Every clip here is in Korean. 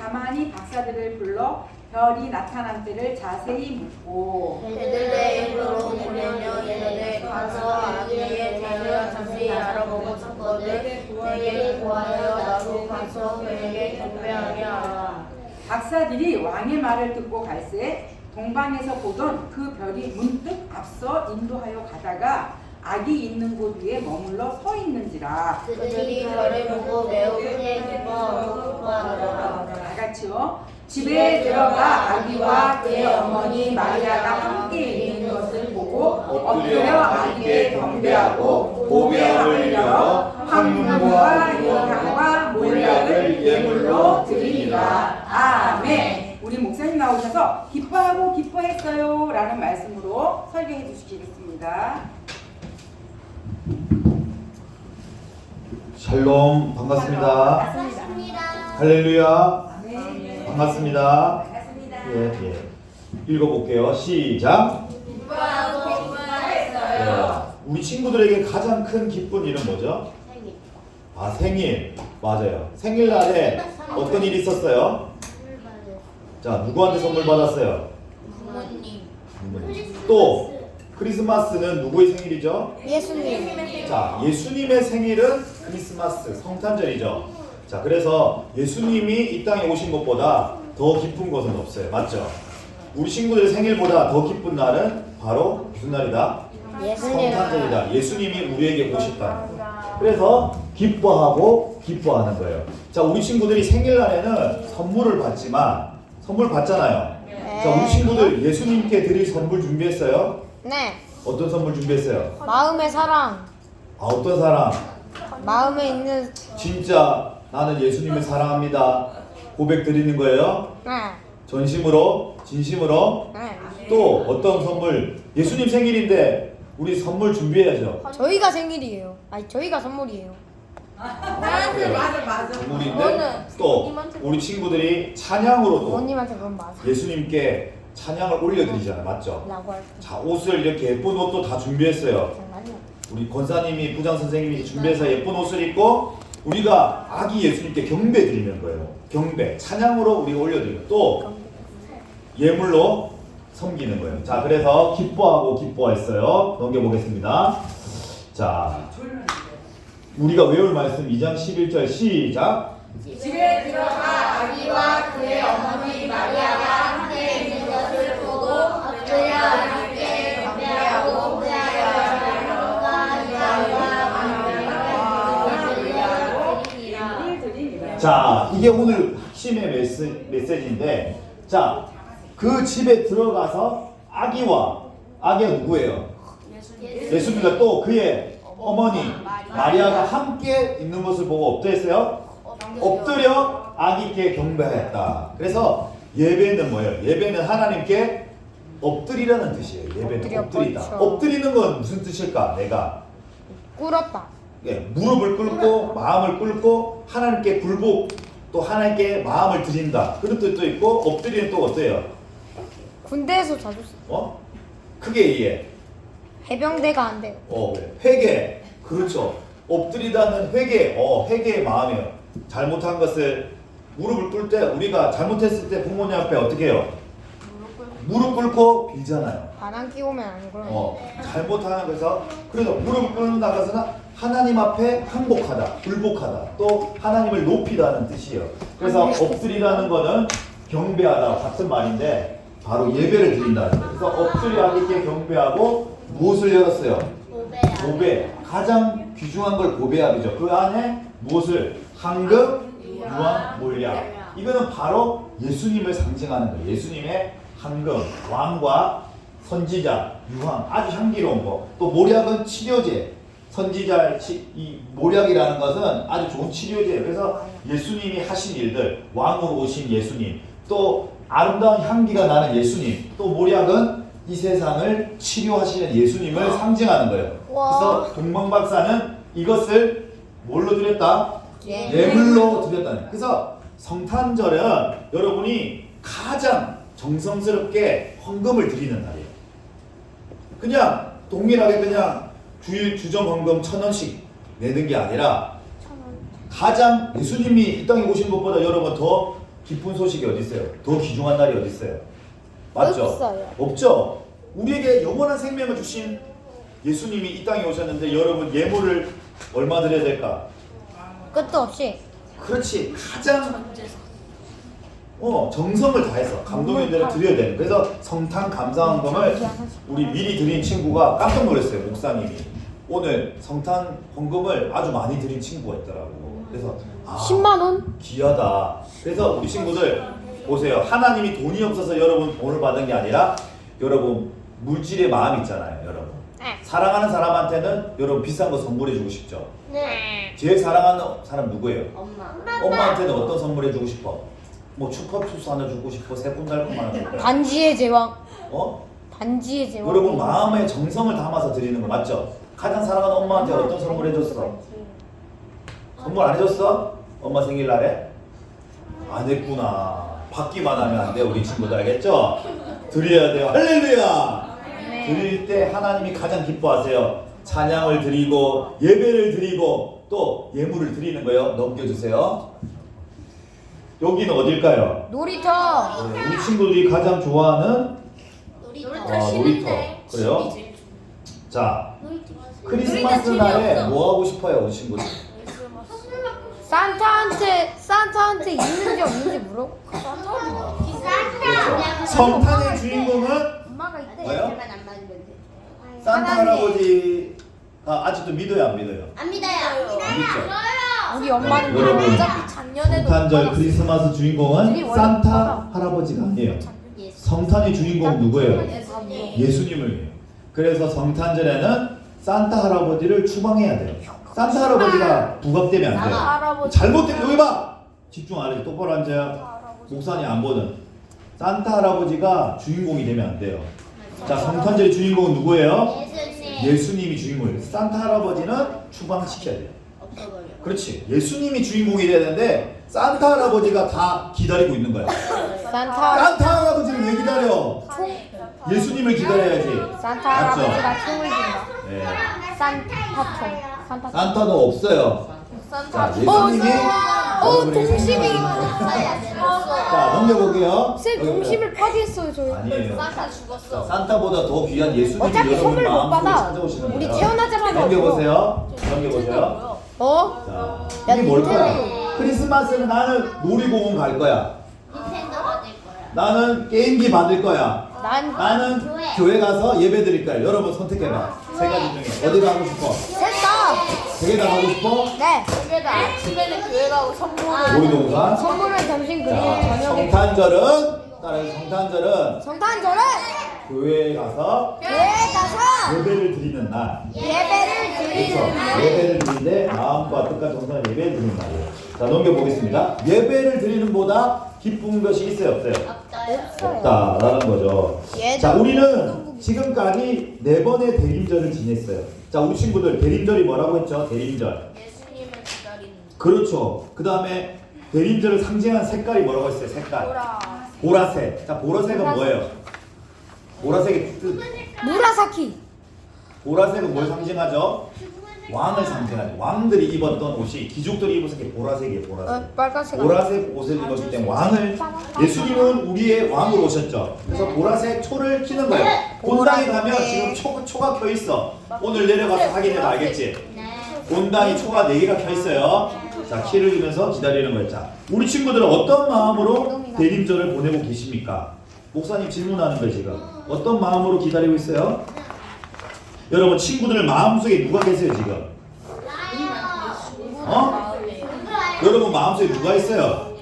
가만히 박사들을 불러 별이 나타난 때를 자세히 묻고 그들의 입으로 보내며 얘네들 가서 아기의 태를 자세히 알아보고 찾거든 내게 구하여 나도 가서 그에게 경배하게 하라 박사들이 왕의 말을 듣고 갈새 동방에서 보던 그 별이 문득 앞서 인도하여 가다가 악이 있는 곳 위에 머물러 서 있는지라. 그들이 별을 보고 매우 크게 기뻐하고 기뻐하더라. 다 같이요. 집에 들어가 아기와 그의 어머니 마리아가 함께 있는 것을 보고 엎드려 아기에 경배하고 보배함을 열어 황금과 유향과 몰약을 예물로 드리니라. 아멘. 우리 목사님 나오셔서 기뻐하고 기뻐했어요 라는 말씀으로 설교해 주시겠습니다 샬롬 반갑습니다. 할렐루야 반갑습니다. 예, 예. 읽어볼게요. 시작. 예. 우리 친구들에게 가장 큰 기쁜 일은 뭐죠? 아 생일 맞아요. 생일날에 어떤 일이 있었어요? 자 누구한테 선물 받았어요? 부모님 또 크리스마스는 누구의 생일이죠? 예수님 자, 예수님의 생일은 크리스마스, 성탄절이죠. 자, 그래서 예수님이 이 땅에 오신 것보다 더 기쁜 것은 없어요. 맞죠? 우리 친구들의 생일보다 더 기쁜 날은 바로 무슨 날이다? 성탄절이다. 예수님이 우리에게 오셨다. 그래서 기뻐하고 기뻐하는 거예요. 자, 우리 친구들이 생일날에는 선물을 받지만 선물 받잖아요. 자, 우리 친구들 예수님께 드릴 선물 준비했어요? 네, 어떤 선물 준비했어요? 마음의 사랑, 아, 어떤 사람? 마음에 있는 진짜 나는 예수님을 사랑합니다. 고백 드리는 거예요. 네, 전심으로, 진심으로. 네. 또 어떤 선물? 예수님 생일인데 우리 선물 준비해야죠. 저희가 생일이에요. 아니 저희가 선물이에요. 맞아 맞아 선물인데 또 우리 친구들이 찬양으로도 맞아. 예수님께 찬양을 올려드리잖아요. 맞죠? 라고 할 때. 자, 옷을 이렇게 예쁜 옷도 다 준비했어요. 장난이야. 우리 권사님이 부장 선생님이 준비해서 예쁜 옷을 입고 우리가 아기 예수님께 경배 드리는 거예요. 경배, 찬양으로 우리가 올려드리고 또 예물로 섬기는 거예요. 자, 그래서 기뻐하고 기뻐했어요. 넘겨보겠습니다. 자, 우리가 외울 말씀 2장 11절 시작. 집에 들어가 아기와 자, 이게 오늘 핵심의 메시, 메시지인데, 자, 그 집에 들어가서 아기와 아기가 누구예요? 예수님과 또 그의 어머니 마리아가 함께 있는 것을 보고 엎드렸어요? 엎드려 아기께 경배했다. 그래서 예배는 뭐예요? 예배는 하나님께 엎드리라는 뜻이에요. 예배는 엎드리다. 뻗쳐. 엎드리는 건 무슨 뜻일까? 내가 꿇었다. 예, 무릎을 꿇고 마음을 꿇고 하나님께 굴복 또 하나님께 마음을 드린다. 그런 뜻도 있고 엎드리는 또 어때요? 군대에서 자주 써. 어? 크게 이해. 해병대가 안 돼요. 어, 회개. 그렇죠. 엎드리다는 회개. 어, 회개의 마음이에요. 잘못한 것을 무릎을 꿇을 때 우리가 잘못했을 때 부모님 앞에 어떻게 해요? 무릎 꿇고 빌잖아요. 반항 끼우면 아니고. 어, 잘못하는 것에서 그래서 무릎 꿇는 나가서는 하나님 앞에 항복하다, 불복하다, 또 하나님을 높이다는 뜻이에요. 그래서 엎드리라는 거는 경배하다 같은 말인데 바로 예배를 드린다는 거예요. 그래서 엎드려 하기께 경배하고 무엇을 열었어요? 고배. 가장 귀중한 걸 고배합이죠. 그 안에 무엇을 황금, 유황, 몰약. 이거는 바로 예수님을 상징하는 거예요. 예수님의 황금, 왕과 선지자, 유황, 아주 향기로운 거. 또 몰약은 치료제. 선지자 치, 이 몰약이라는 것은 아주 좋은 치료제예요. 그래서 예수님이 하신 일들, 왕으로 오신 예수님, 또 아름다운 향기가 나는 예수님, 또 몰약은 이 세상을 치료하시는 예수님을 상징하는 거예요. 그래서 동방 박사는 이것을 뭘로 드렸다? 예. 예물로 드렸다는. 그래서 성탄절은 여러분이 가장 정성스럽게 헌금을 드리는 날이에요. 그냥 동일하게 그냥 주, 주점 헌금 천 원씩 내는 게 아니라 가장 예수님이 이 땅에 오신 것보다 여러분 더 기쁜 소식이 어디 있어요? 더 귀중한 날이 어디 있어요? 맞죠? 없어요. 없죠. 우리에게 영원한 생명을 주신 예수님이 이 땅에 오셨는데 여러분 예물을 얼마 드려야 될까? 끝도 없이. 그렇지 가장 어 정성을 다해서 대로 드려야 되는 그래서 성탄 감사헌금을 우리 미리 드린 친구가 깜짝 놀랐어요 목사님이 오늘 성탄 헌금을 아주 많이 드린 친구가 있더라고 그래서 아 10만 원? 귀하다 그래서 우리 친구들 보세요 하나님이 돈이 없어서 여러분 돈을 받은 게 아니라 여러분 물질의 마음 있잖아요 여러분 네. 사랑하는 사람한테는 여러분 비싼 거 선물해 주고 싶죠 네. 제일 사랑하는 사람 누구예요? 엄마. 엄마한테는 어떤 선물 해 주고 싶어? 뭐 축하투수 하나 주고 싶어? 새콤달콤 하나 줄 거야? 반지의 제왕. 어? 반지의 제왕. 여러분 마음에 정성을 담아서 드리는 거 맞죠? 가장 사랑하는 엄마한테 어떤 선물 해줬어? 선물 안 해줬어? 엄마 생일날에? 안 했구나 받기만 하면 안 돼 우리 친구들 알겠죠? 드려야 돼요 할렐루야! 드릴 때 하나님이 가장 기뻐하세요 찬양을 드리고 예배를 드리고 또 예물을 드리는 거예요 넘겨주세요 여기는 어딜까요? 놀이터. 네, 우리 친구들이 가장 좋아하는 놀이터. 아, 놀이터 그래요? 자 크리스마스 날에 뭐 하고 싶어요 우리 친구들? 산타한테 산타한테 있는지 없는지 물어. 그렇죠. 성탄의 주인공은 엄마가 있대. 뭐예요? 산타 할아버지가 아직도 믿어요 안 믿어요? 안 믿어요. 안 믿죠? 우리 엄마는 여러분, 작년에도 성탄절 크리스마스 주인공은 산타 할아버지가 아니에요 성탄의 주인공 누구예요? 예수님을. 그래서 성탄절에는 산타 할아버지를 추방해야 돼요. 산타 할아버지가 부각되면 안 돼요. 잘못되면 여기 봐. 집중 안 해. 똑바로 앉아요. 목사님 안 보는. 산타 할아버지가 주인공이 되면 안 돼요. 자, 성탄절의 주인공은 누구예요? 예수님. 예수님이 주인공이에요. 산타 할아버지는 추방시켜야 돼요. 그렇지. 예수님이 주인공이 돼야 되는데 산타 할아버지가 다 기다리고 있는 거야. 산타 산타 할아버지를 왜 기다려? 예수님을 기다려야지. 산타 맞죠? 할아버지가 총을 쥔다. 네. 산타총. 산타. 산타도 없어요. 자, 예수님이 어, 동심이 자, 넘겨볼게요. 쌤 여기 동심을 파괴했어요 저희. 아니에요. 산타 자, 죽었어. 산타보다 더 귀한 예수님이 어차피 여러분 선물 못 마음속에 받아. 찾아오시는 우리 거예요. 태어나자마자 넘겨보세요. 넘겨보세요. 어? 자, 야, 이게 뭘까요? 크리스마스는 나는 놀이공원 갈 거야. 닌텐도 받을 거야. 나는 게임기 받을 거야. 난 나는 교회. 교회 가서 예배 드릴 거야. 여러분 선택해봐. 세 가지 중에 어디 가고 싶어? 셋다. 교회 다 가고 싶어? 네. 집에다 아침에는 교회 가고 선물을. 놀이동산. 선물은 점심 그리고 자, 저녁에. 성탄절은 따라서 성탄절은 성탄절은 교회에 가서 교회 가서 예배를 드리는 날. 예배를 그렇죠. 드리는 날. 예배를 드리는데 마음과 뜻과 정성을 예배를 드리는 날이에요. 자 넘겨보겠습니다. 예배를 드리는 보다 기쁜 것이 있어요 없어요? 없어요. 없다라는 거죠. 예전 자 우리는 지금까지 네 번의 대림절을 지냈어요. 자 우리 친구들 대림절이 뭐라고 했죠? 대림절. 예수님을 기다리는. 그렇죠. 그 다음에 대림절을 상징한 색깔이 뭐라고 했어요? 색깔. 보라 색. 자 보라색은 뭐예요? 보라색의 뜻. 무라사키. 보라색은 뭘 상징하죠? 왕을 상징하죠. 왕들이 입었던 옷이 귀족들이 입었을 때 보라색이에요. 보라색. 어, 빨간색. 보라색 옷을 입었기 때문에 왕을 예수님은 우리의 왕으로 오셨죠. 그래서 보라색 초를 키는 거예요. 본당에 가면 지금 초, 초가 켜 있어. 오늘 내려가서 확인해봐 알겠지? 네. 본당이 초가 네 개가 켜 있어요. 자 키를 주면서 기다리는 거예요. 자 우리 친구들은 어떤 마음으로 대림절을 보내고 계십니까? 목사님 질문하는 거예요 지금. 어떤 마음으로 기다리고 있어요? 여러분 친구들 마음속에 누가 계세요 지금? 어? 여러분 마음속에 누가 있어요?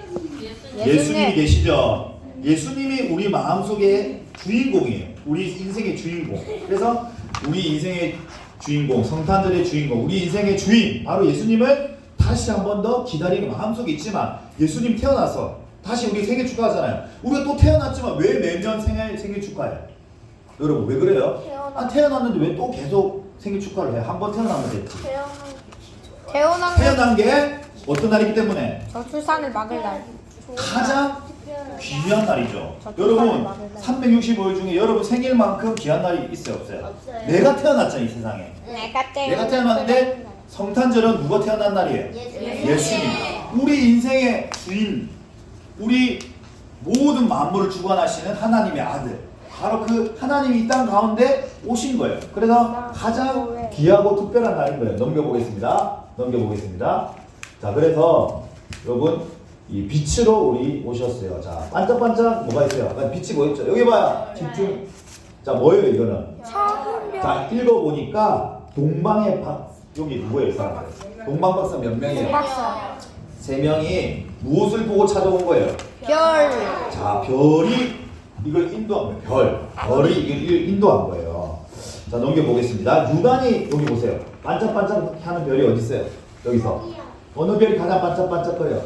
예수님이 계시죠. 예수님이 우리 마음속의 주인공이에요. 우리 인생의 주인공. 그래서 우리 인생의 주인공, 성탄절의 주인공, 우리 인생의 주인 바로 예수님을 다시 한 번 더 기다리는 마음속에 있지만 예수님 태어나서 다시 우리 생일 축하하잖아요. 우리가 또 태어났지만 왜 매년 생일 생일 축하해요? 여러분 왜 그래요? 아 태어났는데 왜 또 계속 생일 축하를 해? 한 번 태어나면 됐지. 태어난 게 태어난 게 어떤 날이기 때문에 저 출산을 막을 날. 가장 귀한 날이죠. 저 여러분 축하를 받을래. 365일 중에 여러분 생일만큼 귀한 날이 있어요 없어요? 없어요. 내가 태어났잖아 이 세상에. 내가 태어났는데 성탄절은 누가 태어난 날이에요? 예수님. 예수님. 우리 인생의 주인 우리 모든 만물을 주관하시는 하나님의 아들. 바로 그 하나님이 이 땅 가운데 오신 거예요. 그래서 가장 귀하고 특별한 날인 거예요. 넘겨보겠습니다. 넘겨보겠습니다. 자, 그래서 여러분 이 빛으로 우리 오셨어요. 자, 반짝반짝 뭐가 있어요? 약간 빛이 뭐 있죠? 여기 봐요. 집중. 자, 뭐예요 이거는? 자, 읽어보니까 동방의 박 여기 누구예요, 이 사람? 동방 박사 몇 명이에요? 박사. 세 명이 무엇을 보고 찾아온 거예요? 별. 자, 별이 이걸 인도한 거예요. 별. 별이 이걸 인도한 거예요. 자, 넘겨보겠습니다. 유관이 여기 보세요. 반짝반짝 하는 별이 어디 있어요? 여기서. 어느 별이 가장 반짝반짝거려요?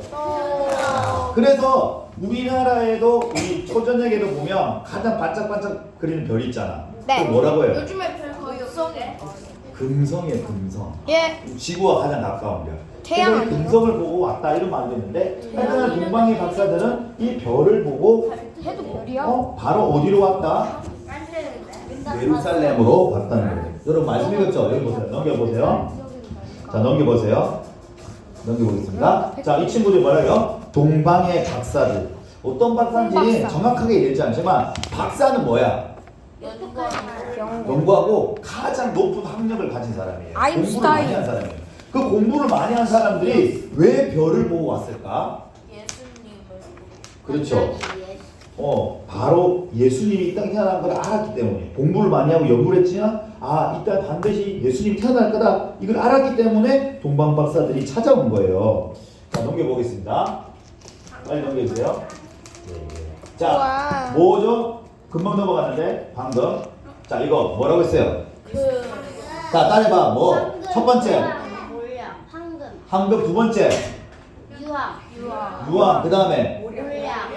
그래서 우리나라에도 우리 초저녁에도 보면 가장 반짝반짝 그리는 별이 있잖아. 네. 그 뭐라고 해요? 요즘에 별. 금성이에요, 금성. 예. 지구와 가장 가까운 별. 태양 그래서 이 아니에요? 금성을 보고 왔다 이러면 안 되는데 하여튼 동방의 박사들은 이 별을 보고 해도 별이야? 어 바로 어디로 왔다? 예루살렘으로 왔다는 거예요. 여러분 말씀 읽었죠? 여기 보세요. 넘겨보세요. 자 넘겨보세요. 넘겨보겠습니다. 자 이 친구들 뭐라요? 동방의 박사들. 어떤 박사인지 박사. 정확하게 얘기하지 않지만 박사는 뭐야? 영국. 연구하고 가장 높은 학력을 가진 사람이에요. 공부를 아인슈타인. 많이 한 사람이에요. 그 공부를 많이 한 사람들이 왜 별을 보고 왔을까? 그렇죠. 어, 바로 예수님이 이 땅에 태어난 걸 알았기 때문에 공부를 많이 하고 연구를 했지만 아, 이땅 반드시 예수님이 태어날 거다. 이걸 알았기 때문에 동방 박사들이 찾아온 거예요. 자, 넘겨보겠습니다. 빨리 넘겨주세요. 네, 네. 자, 우와. 뭐죠? 금방 넘어갔는데 방금. 자, 이거 뭐라고 했어요? 그 자, 따라해봐. 뭐? 첫 번째 몰약, 황금, 황금, 두 번째 유황, 유황, 유황, 그 다음에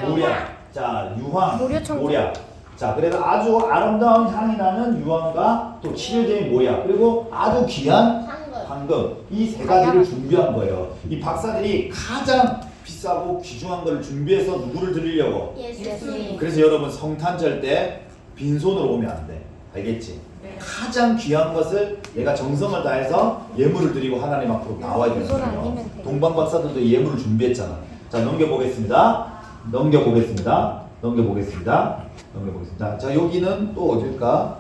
모략. 자, 유황. 모략. 자, 그래서 아주 아름다운 향이 나는 유황과 또 치료제인 모략 그리고 아주 귀한 황금. 황금 이 세 가지를 준비한 거예요. 이 박사들이 가장 비싸고 귀중한 걸 준비해서 누구를 드리려고? 예수님. 그래서 여러분 성탄절 때 빈손으로 오면 안 돼. 알겠지? 가장 귀한 것을 내가 정성을 다해서 예물을 드리고 하나님 앞으로 나와야 거예요. 아니면 돼. 동방 박사들도 이 예물을 준비했잖아. 자 넘겨보겠습니다. 넘겨보겠습니다. 넘겨보겠습니다. 넘겨보겠습니다. 자 여기는 또 어딜까?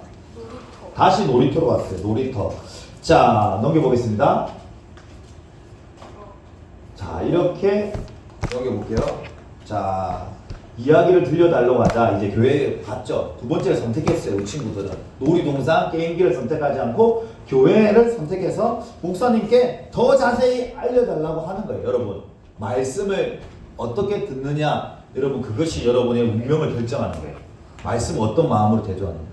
다시 놀이터로 왔어요. 놀이터. 자 넘겨보겠습니다. 자 이렇게 넘겨볼게요. 자 이야기를 들려달라고 하자 이제 교회 갔죠. 두 번째를 선택했어요. 우리 친구들은 놀이동산 게임기를 선택하지 않고 교회를 선택해서 목사님께 더 자세히 알려달라고 하는 거예요. 여러분 말씀을 어떻게 듣느냐 여러분 그것이 여러분의 운명을 결정하는 거예요. 말씀 어떤 마음으로 대조하는 거예요.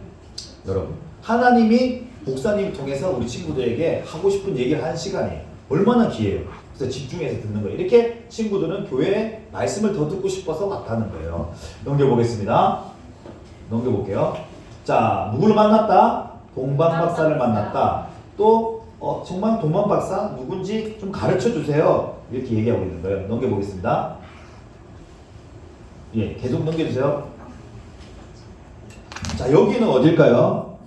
여러분 하나님이 목사님 통해서 우리 친구들에게 하고 싶은 얘기를 하는 시간이에요. 얼마나 귀해요. 그래서 집중해서 듣는 거예요. 이렇게 친구들은 교회 말씀을 더 듣고 싶어서 왔다는 거예요. 넘겨보겠습니다. 넘겨볼게요. 자, 누구를 만났다? 동방 박사를 만났다. 또 어, 정말 동방 박사 누군지 좀 가르쳐 주세요. 이렇게 얘기하고 있는 거예요. 넘겨보겠습니다. 예, 계속 넘겨주세요. 자, 여기는 어딜까요?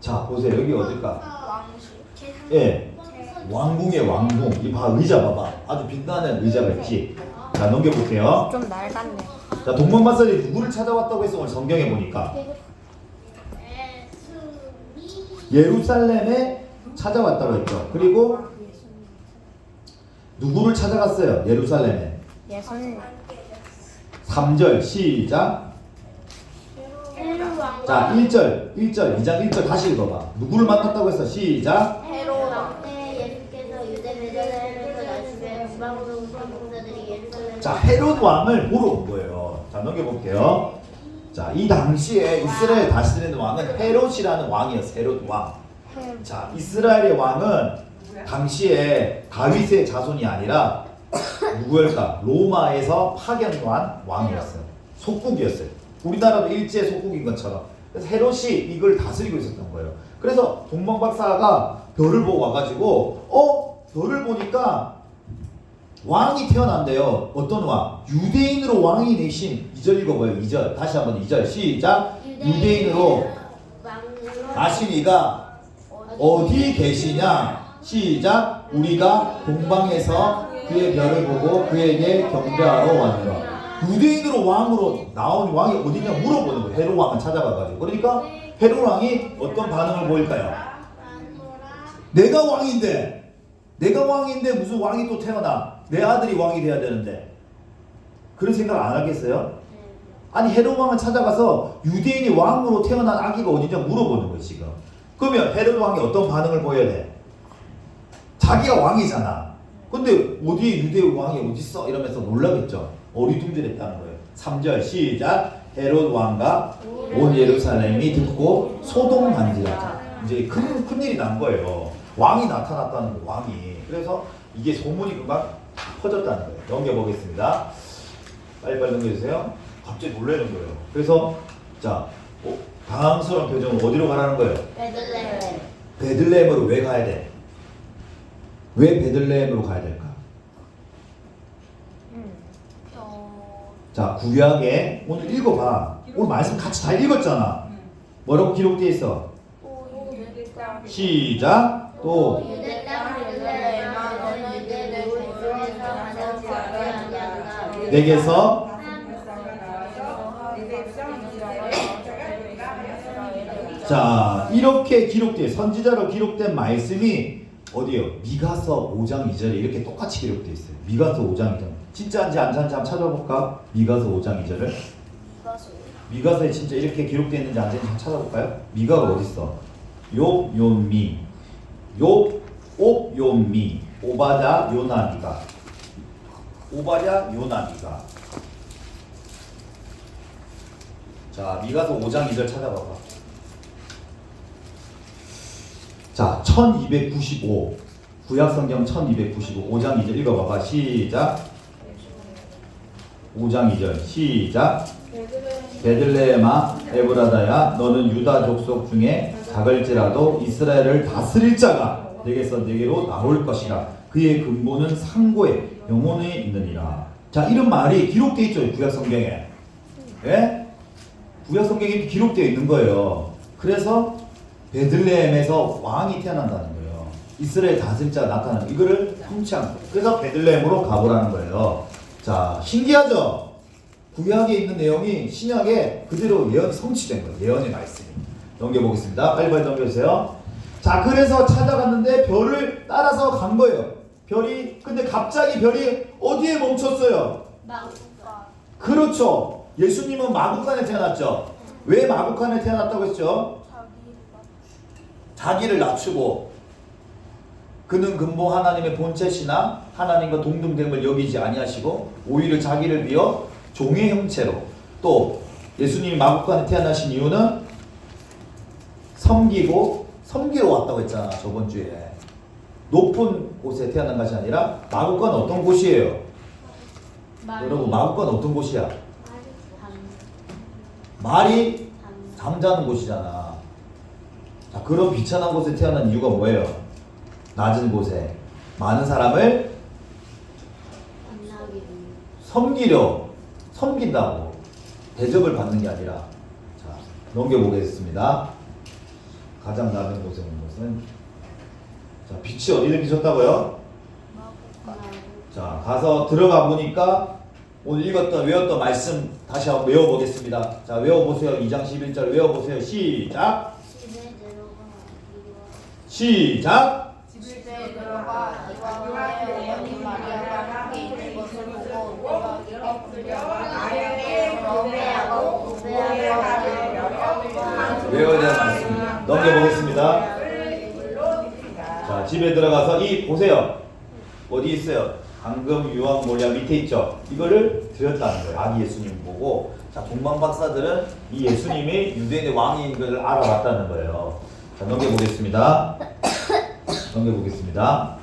자, 보세요. 여기 어딜까? 예, 왕궁의 왕궁. 이 봐, 의자 봐봐. 아주 빛나는 의자가 있지. 자, 넘겨볼게요. 좀 낡았네. 자, 동방박사들이 누구를 찾아왔다고 해서 오늘 성경에 보니까 예루살렘에 찾아왔다고 했죠. 그리고 누구를 찾아갔어요? 예루살렘에. 예수님. 3절 시작. 자, 1절, 1절, 2장 1절 다시 읽어봐. 누구를 만났다고 했어? 시작. 헤롯 왕때 예수께서 유대 베들레헴에서 나시되 지방으로 온 공자들이 예루살렘 자, 헤롯 왕을 보러 온 거예요. 자, 넘겨볼게요. 자, 이 당시에 이스라엘 다스리는 왕은 헤롯이라는 왕이었어요. 헤롯 왕. 자, 이스라엘의 왕은 당시에 다윗의 자손이 아니라 누구일까? 로마에서 파견한 왕이었어요. 속국이었어요. 우리나라도 일제 속국인 것처럼. 그래서 헤롯이 이걸 다스리고 있었던 거예요. 그래서 동방 박사가 별을 보고 와가지고 어 별을 보니까 왕이 태어난대요. 어떤 왕? 유대인으로 왕이 내신 2절 읽어봐요. 2절 다시 한번 2절 시작. 유대인으로 나시니가 어디 계시냐? 시작. 우리가 동방에서 그의 별을 보고 그에게 경배하러 왔느라. 유대인으로 왕으로 나온 왕이 어디냐 물어보는 거예요. 헤롯 왕을 찾아가가지고. 그러니까 헤롯 왕이 어떤 반응을 보일까요? 내가 왕인데, 내가 왕인데 무슨 왕이 또 태어나? 내 아들이 왕이 돼야 되는데. 그런 생각 안 하겠어요? 아니 헤롯 왕을 찾아가서 유대인이 왕으로 태어난 아기가 어디냐 물어보는 거예요 지금. 그러면 헤롯 왕이 어떤 반응을 보여야 돼? 자기가 왕이잖아. 근데 어디 유대 왕이 어디 있어? 이러면서 놀라겠죠. 어리둥절했다는 거예요. 3절 시작. 헤롯 왕과 온 예루살렘이 듣고 소동한지라. 이제 큰 큰일이 난 거예요. 왕이 나타났다는 거 왕이. 그래서 이게 소문이 금방 퍼졌다는 거예요. 넘겨 보겠습니다. 빨리빨리 넘겨주세요. 갑자기 놀라는 거예요. 그래서 자 어, 당황스러운 표정은 어디로 가라는 거예요? 베들레헴. 베들레헴으로 왜 가야 돼? 왜 베들레헴으로 가야 될까? 어, 자 구약에 오늘 읽어봐. 오늘 말씀 같이 다 읽었잖아. 뭐라고 기록돼 있어? 또 유대 땅. 시작 또 하냐 내게서 자 이렇게 기록돼 선지자로 기록된 말씀이 어디요? 미가서 5장 2절에 이렇게 똑같이 기록돼 있어요. 미가서 5장 2절. 진짜인지 안 진짜인지 한번 찾아볼까? 미가서 5장 2절을. 미가서에 진짜 이렇게 기록되어 있는지 안 되는지 한번 찾아볼까요? 미가가 어디 있어? 욥, 요미, 욥, 옵, 요미, 오바자, 요나미가, 오바자, 요나미가. 자, 미가서 5장 2절 찾아봐봐. 자, 1295. 구약성경 1295. 5장 2절 읽어봐봐. 시작. 5장 2절. 시작. 베들레헴아 에브라다야 너는 유다 족속 중에 작을지라도 이스라엘을 다스릴 자가 내게서 내게로 나올 것이라 그의 근본은 상고에 영혼에 있느니라 자 이런 말이 기록되어 있죠 구약 성경에 예? 구약 성경에 이렇게 기록되어 있는 거예요 그래서 베들레헴에서 왕이 태어난다는 거예요 이스라엘 다스릴 자가 나타나는 거. 이거를 성취한 그래서 베들레헴으로 가보라는 거예요 자 신기하죠 구약에 있는 내용이 신약에 그대로 예언이 성취된 거예요. 예언의 말씀이. 넘겨보겠습니다. 빨리빨리 넘겨주세요. 자, 그래서 찾아갔는데 별을 따라서 간 거예요. 별이, 근데 갑자기 별이 어디에 멈췄어요? 마구가 그렇죠. 예수님은 마국간에 태어났죠. 왜 마국간에 태어났다고 했죠? 자기를 낮추고 그는 근본 하나님의 본체시나 하나님과 동등됨을 여기지 아니하시고 오히려 자기를 비어 종의 형체로 또 예수님이 마국간에 태어나신 이유는 섬기고 섬기러 왔다고 했잖아 저번 주에 높은 곳에 태어난 것이 아니라 마국간 어떤 곳이에요? 여러분 마국간 어떤 곳이야? 말이 잠자는 곳이잖아. 자, 그런 비천한 곳에 태어난 이유가 뭐예요? 낮은 곳에 많은 사람을 섬기려 섬긴다고 대접을 받는 게 아니라 자 넘겨보겠습니다. 가장 낮은 곳에 온 것은 자 빛이 어디를 비쳤다고요? 자 가서 들어가 보니까 오늘 읽었던 외웠던 말씀 다시 한번 외워보겠습니다. 자 외워보세요. 2장 11절 외워보세요. 시작 시작 집에 들어가의 어머니 마리아가 함께 있는 것을 보고 우리가 이렇게 아이에게 경배하고 우배하고 외워야 될 말씀 넘겨보겠습니다. 자 집에 들어가서 이 보세요. 어디 있어요? 방금 유황 몰약 밑에 있죠. 이거를 드렸다는 거예요. 아기 예수님 보고 자 동방 박사들은 이 예수님이 유대인의 왕인 걸 알아봤다는 거예요. 자 넘겨보겠습니다. 넘겨보겠습니다.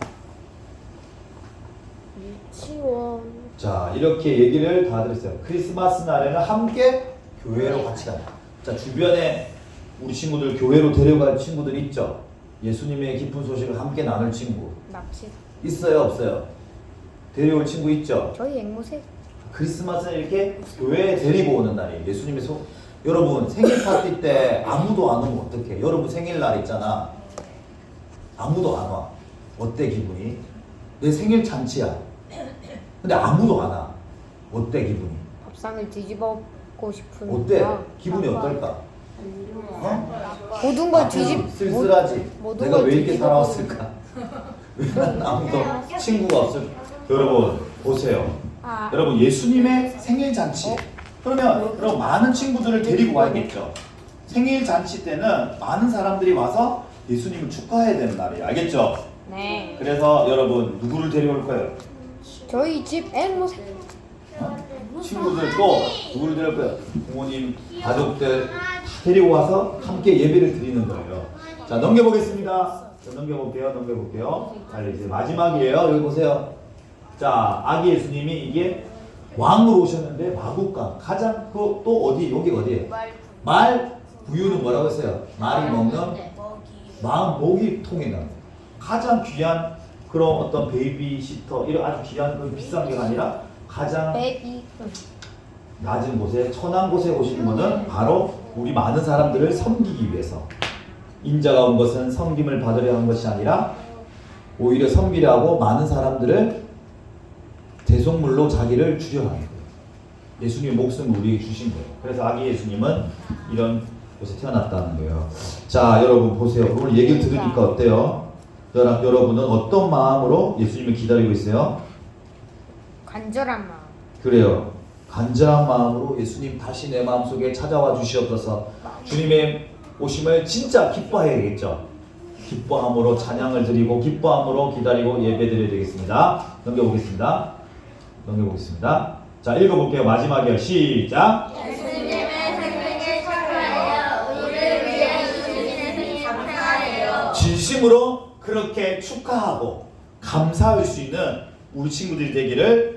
유치원. 자 이렇게 얘기를 다 드렸어요. 크리스마스 날에는 함께 교회로 같이 가자. 자 주변에 우리 친구들 교회로 데려갈 친구들 있죠. 예수님의 깊은 소식을 함께 나눌 친구 납치. 있어요 없어요? 데려올 친구 있죠. 저희 앵무새. 크리스마스는 이렇게 교회에 데리고 오는 날이에요. 예수님의 소 여러분 생일 파티 때 아무도 안 오면 어떡해? 여러분 생일날 있잖아. 아무도 안 와. 어때 기분이? 내 생일 잔치야. 근데 아무도 안 와. 어때 기분이? 밥상을 뒤집어 고 싶은. 어때? 기분이 어떨까? 어? 모든 걸 뒤집. 쓸쓸하지. 모든 내가 걸 왜 이렇게 뒤집어 살아왔을까? 왜 난 아무도 친구가 없을? 여러분 보세요. 아. 여러분 예수님의 생일 잔치. 그러면 여러분 많은 친구들을 데리고 와야겠죠. 생일 잔치 때는 많은 사람들이 와서 예수님을 축하해야 되는 날이에요. 알겠죠? 네. 그래서 여러분 누구를 데려올 거예요? 저희 집 앵무 어? 친구들 또 누구를 데려올 거예요? 부모님, 가족들 다 데리고 와서 함께 예배를 드리는 거예요. 자 넘겨보겠습니다. 자, 넘겨볼게요. 넘겨볼게요. 자 이제 마지막이에요. 여기 보세요. 자 아기 예수님이 이게 왕으로 오셨는데 마국간 가장 그 또 어디 여기 어디에 말 부유는 뭐라고 했어요? 말이 먹는 마음 목이 통이다. 가장 귀한 그런 어떤 베이비 시터 이런 아주 귀한 그 비싼 게 아니라 가장. 낮은 곳에 천한 곳에 오신 분은 바로 우리 많은 사람들을 섬기기 위해서 인자가 온 것은 섬김을 받으려 한 것이 아니라 오히려 섬기려 하고 많은 사람들을 대속물로 자기를 주려 하는 거예요. 예수님의 목숨을 우리에게 주신 거예요. 그래서 아기 예수님은 이런 곳에 태어났다는 거예요. 자, 여러분 보세요. 오늘 얘기를 들으니까 어때요? 여러- 여러분은 어떤 마음으로 예수님을 기다리고 있어요? 간절한 마음. 그래요. 간절한 마음으로 예수님 다시 내 마음속에 찾아와 주시옵소서. 주님의 오심을 진짜 기뻐해야겠죠. 기뻐함으로 찬양을 드리고 기뻐함으로 기다리고 예배드려야 되겠습니다. 넘겨보겠습니다. 넘겨보겠습니다. 자 읽어볼게요. 마지막이요. 시작. 예수님의 생명을 축하해요. 우리를 위해 주시는 생일 감사해요. 진심으로 그렇게 축하하고 감사할 수 있는 우리 친구들이 되기를